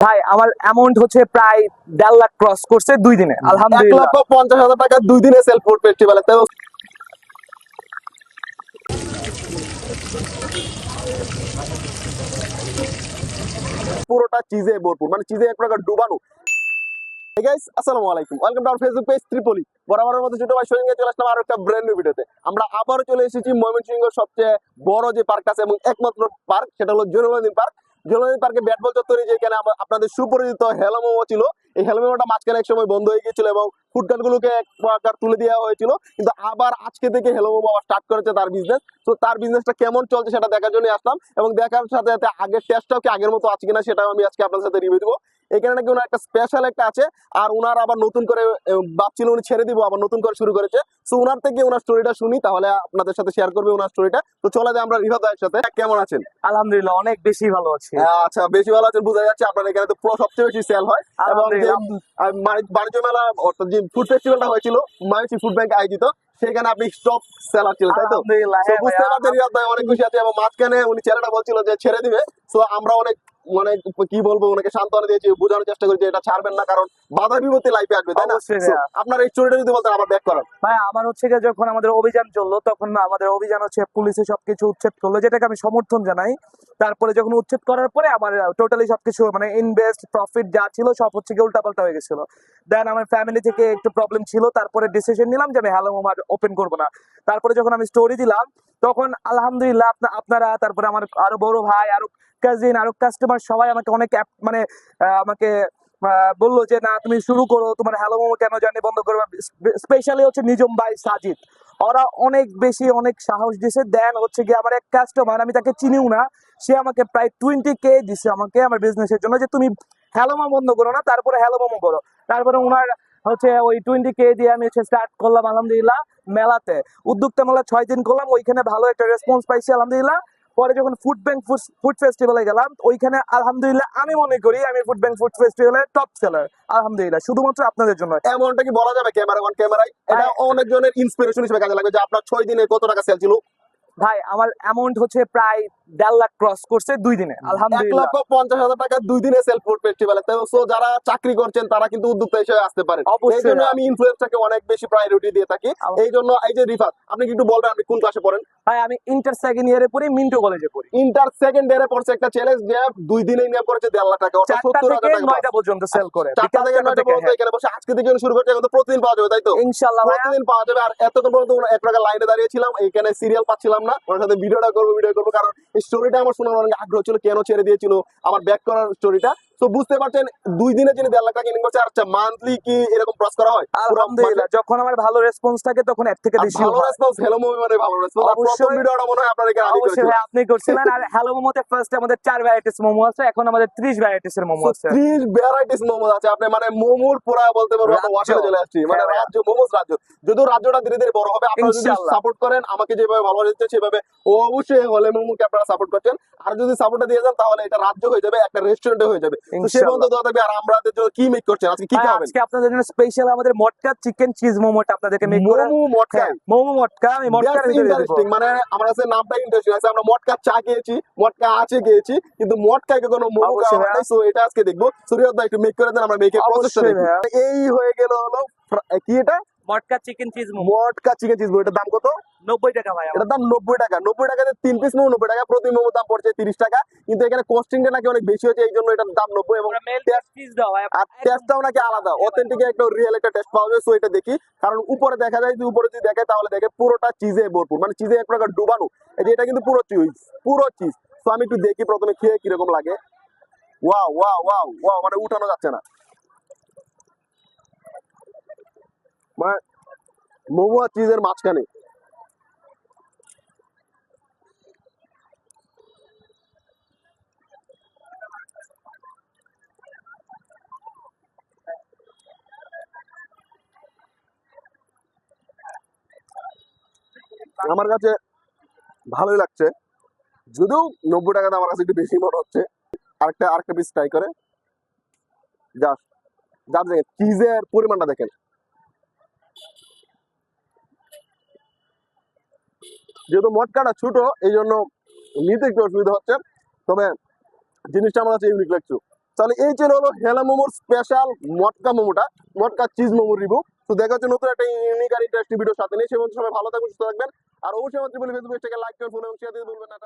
ভাই আমার অ্যামাউন্ট হচ্ছে প্রায় দেড় লাখ ক্রস করছে দুই দিনে এক আলহামদুলিল্লাহ। পঞ্চাশ হাজার টাকা দুই দিনে সেল ফুড ফেস্টিভ্যালে তো পুরোটা চিজে ভরপুর মানে চিজে এক প্রকার ডুবানো। Guys, আসসালামু আলাইকুম। Welcome to Facebook page Tripoli বরাবরের মতো ছোট ভাই সঙ্গে চলে আসলাম আরও একটা ব্র্যান্ড নিউ ভিডিওতে আমরা আবারও চলে এসেছি ময়মনসিংহ সবচেয়ে বড় যে পার্ক আছে এবং একমাত্র পার্ক সেটা হলো জনমদিন পার্ক জনমদিন পার্কে ব্যাট বল চত্বরে যেখানে আপনাদের সুপরিচিত হেলো ছিল। এই হেলামোমোটা মাঝখানে এক সময় বন্ধ হয়ে গিয়েছিল এবং ফুডকার্ট গুলোকে এক তুলে দেওয়া হয়েছিল। কিন্তু আবার আজকে থেকে হেলামোমো আবার স্টার্ট করেছে তার বিজনেস তো তার বিজনেসটা কেমন চলছে সেটা দেখার জন্য আসলাম এবং দেখার সাথে সাথে আগের টেস্টটাও কি আগের মতো আছে কিনা সেটাও আমি আজকে আপনার সাথে রিভিউ দিব। এখানে নাকি ওনার একটা স্পেশাল একটা আছে আর ওনার আবার নতুন করে ভাবছিল উনি ছেড়ে দিব আবার নতুন করে শুরু করেছে। তো ওনার থেকে ওনার স্টোরিটা শুনি তাহলে আপনাদের সাথে শেয়ার করবে ওনার স্টোরিটা তো চলে যায় আমরা রিভা দায়ের সাথে। কেমন আছেন? আলহামদুলিল্লাহ অনেক বেশি ভালো আছি। আচ্ছা বেশি ভালো আছেন বোঝা যাচ্ছে আপনার এখানে তো পুরো সবচেয়ে বেশি সেল হয়। এবং বাণিজ্য মেলা অর্থাৎ যে ফুড ফেস্টিভ্যালটা হয়েছিল মায়াসি ফুড ব্যাংক আয়োজিত সেখানে আপনি স্টপ সেলার ছিলেন তাই তো? হ্যাঁ বুঝতে পারছেন রিয়াদ ভাই অনেক খুশি আছে এবং মাঝখানে উনি ছেলেটা বলছিল যে ছেড়ে দিবে। তো আমরা অনেক মানে কি বলব ওনাকে সান্ত্বনা দিয়েছি বোঝানোর চেষ্টা করি যে এটা ছাড়বেন না কারণ বাধা বিপত্তি লাইফে আসবে তাই না। আপনার এই স্টোরিটা যদি বলতেন আবার ব্যাক করার ভাই আমার হচ্ছে গিয়ে যখন আমাদের অভিযান চলল তখন আমাদের অভিযান হচ্ছে পুলিশে সবকিছু উচ্ছেদ করল যেটাকে আমি সমর্থন জানাই। তারপরে যখন উচ্ছেদ করার পরে আমার টোটালি সবকিছু মানে ইনভেস্ট প্রফিট যা ছিল সব হচ্ছে গিয়ে উল্টাপাল্টা হয়ে গেছিল। দেন আমার ফ্যামিলি থেকে একটু প্রবলেম ছিল তারপরে ডিসিশন নিলাম যে আমি হ্যালো ওপেন করব না। তারপরে যখন আমি স্টোরি দিলাম, তখন আলহামদুলিল্লাহ আপনা- আপনারা, তারপরে আমার আরও বড় ভাই, আরও কাজিন আরও কাস্টমার সবাই আমাকে অনেক মানে আমাকে বলল যে, না, তুমি শুরু করো, তোমার হ্যালো মোমো কেন জানি বন্ধ করবে? স্পেশালি হচ্ছে নিজম ভাই সাজিদ। ওরা অনেক বেশি অনেক সাহস দিছে। দেন হচ্ছে গিয়ে আমার এক কাস্টমার আমি তাকে চিনিও না, সে আমাকে প্রায় টোয়েন্টি কে দিছে আমাকে, আমার বিজনেসের জন্য, যে তুমি হ্যালো বন্ধ করো না, তারপরে হ্যালো মোমো করো। তারপরে ওনার হচ্ছে ওই টোয়েন্টি কে দিয়ে আমি হচ্ছে স্টার্ট করলাম আলহামদুলিল্লাহ মেলাতে। উদ্যোক্তা মেলা ছয় দিন করলাম ওইখানে ভালো একটা রেসপন্স পাইছি আলহামদুলিল্লাহ। পরে যখন ফুড ব্যাংক ফুড ফেস্টিভ্যালে গেলাম ওইখানে আলহামদুলিল্লাহ আমি মনে করি আমি ফুড ব্যাংক ফুড ফেস্টিভ্যালের টপ সেলার আলহামদুলিল্লাহ শুধুমাত্র আপনাদের জন্য। এমনটা কি বলা যাবে ক্যামেরা ওয়ান ক্যামেরায় এটা ভাই- অনেক জনের ইন্সপিরেশন হিসেবে কাজে লাগবে যে আপনার ছয় দিনে কত টাকা সেল ছিল? ভাই আমার অ্যামাউন্ট হচ্ছে প্রায় দেড় লাখ ক্রস করছে দুই দিনে আলহামদুলিল্লাহ। এক লক্ষ পঞ্চাশ হাজার টাকা দুই দিনে সেল ফুড ফেস্টিভ্যালে তো যারা চাকরি করছেন তারা কিন্তু উদ্যোক্তা হিসেবে আসতে পারেন। এই জন্য আমি ইনফ্লুয়েন্সটাকে অনেক বেশি প্রায়োরিটি দিয়ে থাকি। এই জন্য এই যে রিফাত আপনি কি একটু বলবেন আপনি কোন ক্লাসে পড়েন? ভাই আমি ইন্টার সেকেন্ড ইয়ারে পড়ি মিন্টো কলেজে পড়ি। ইন্টার সেকেন্ড ইয়ারে পড়ছে একটা চ্যালেঞ্জ যে দুই দিনে করেছে দেড় লাখ টাকা অর্থাৎ সত্তর হাজার টাকা নয়টা পর্যন্ত সেল করে চারটা থেকে নয়টা পর্যন্ত। এখানে বসে। আজকে থেকে শুরু করছে এখন তো প্রতিদিন পাওয়া যাবে তাই তো? ইনশাল্লাহ ভাইয়া। প্রতিদিন পাওয়া যাবে আর এতক্ষণ পর্যন্ত এক টাকা লাইনে দাঁড়িয়েছিলাম এখানে সিরিয়াল পাচ্ছিলাম না, ওনার সাথে ভিডিওটা করব ভিডিও করব, কারণ স্টোরিটা আমার শোনার অনেক আগ্রহ ছিল, কেন ছেড়ে দিয়েছিল, আমার ব্যাক করার স্টোরিটা তো বুঝতে পারছেন দুই দিনে যিনি দেড় লাখ টাকা ইনকাম করছে আর মান্থলি কি এরকম ক্রস করা হয়? আলহামদুলিল্লাহ যখন আমার ভালো রেসপন্স থাকে তখন এর থেকে বেশি ভালো রেসপন্স হেলো মুভি মানে ভালো রেসপন্স প্রথম ভিডিওটা মনে হয় আপনার এখানে আমি অবশ্যই ভাই আপনি করছিলেন। আর হ্যালো মোমোতে ফার্স্ট আমাদের চার ভ্যারাইটিস মোমো আছে এখন আমাদের ত্রিশ ভ্যারাইটিস এর মোমো আছে। ত্রিশ ভ্যারাইটিস মোমো আছে। আপনি মানে মোমোর পুরা বলতে পারব আমরা। ওয়াশারে চলে আসছি। মানে হ্যাঁ। রাজ্য মোমোস রাজ্য। যদিও রাজ্যটা ধীরে ধীরে বড় হবে আপনারা যদি সাপোর্ট করেন আমাকে যেভাবে ভালোবাসা দিচ্ছে সেভাবে ও অবশ্যই হলে মোমোকে আপনারা সাপোর্ট করছেন। আর যদি সাপোর্টটা দিয়ে যান তাহলে এটা রাজ্য হয়ে যাবে একটা রেস্টুরেন্টে হয়ে যাবে। সে ইনশাআল্লাহ। দেওয়া থাকবে আর আমাদের কি মেক করছেন? আজকে কি খাবেন আজকে আপনাদের জন্য স্পেশাল আমাদের মটকা চিকেন চিজ মোমোটা আপনাদেরকে মেক করে মোমো মটকা। হ্যাঁ, মোমো মটকা আমি। ইন্টারেস্টিং মানে আমার কাছে নামটা ইন্টারেস্টিং আছে আমরা মটকা চা খেয়েছি মটকা আছে খেয়েছি কিন্তু মটকাকে কোনো মোমো অবশ্যই খাওয়া নাই সো এটা আজকে দেখব। সুরিয়ত ভাই একটু মেক করে দেন আমরা প্রসেসটা এই হয়ে গেল হলো কি এটা? মটকা চিকেন চিজ মোমো। মটকা চিকেন চিজ এটার দাম কত? নব্বই টাকা ভাই। এটার দাম নব্বই টাকা। নব্বই টাকাতে তিন পিস মোমো নব্বই টাকা প্রতি মোমো দাম পড়ছে তিরিশ টাকা। কিন্তু এখানে কস্টিংটা নাকি অনেক বেশি হচ্ছে এই জন্য এটার দাম নব্বই এবং আমরা চিজ দাও ভাই। আর টেস্টটাও নাকি আলাদা। অথেন্টিক একটা রিয়েল একটা টেস্ট পাওয়া যায় সো এটা দেখি। কারণ উপরে দেখা যায় যে উপরে যদি দেখে তাহলে দেখে পুরোটা চিজে ভরপুর। মানে চিজে এক প্রকার ডুবানো। এই যে এটা কিন্তু পুরো চিজ পুরো চিজ তো আমি একটু দেখি প্রথমে খেয়ে কীরকম লাগে। ওয়াও ওয়াও ওয়াও ওয়াও মানে উঠানো যাচ্ছে না। মানে মোমো আর চিজের মাঝখানে। আমার কাছে ভালোই লাগছে। যদিও নব্বই টাকাতে আমার কাছে একটু বেশি মনে হচ্ছে। আরেকটা আরেকটা পিস ট্রাই করে। জাস্ট জাস্ট দেখেন চিজের পরিমাণটা দেখেন। যেহেতু মটকাটা ছোটো, এই জন্য নিতে একটু অসুবিধা হচ্ছে। তবে জিনিসটা আমার কাছে ইউনিক লাগছে। তাহলে এই ছিল হলো হেলা মোমোর স্পেশাল মটকা মোমোটা, মটকা চিজ মোমো রিভিউ তো দেখা হচ্ছে নতুন একটা ইউনিক আর ইন্টারেস্টিং ভিডিও সাথে নিয়ে। সে সবাই ভালো থাকবেন, সুস্থ থাকবেন। আর অবশ্যই আমার ত্রিপলি ফেসবুক লাইক করে ফোন এবং শেয়ার দিতে বলবেন না।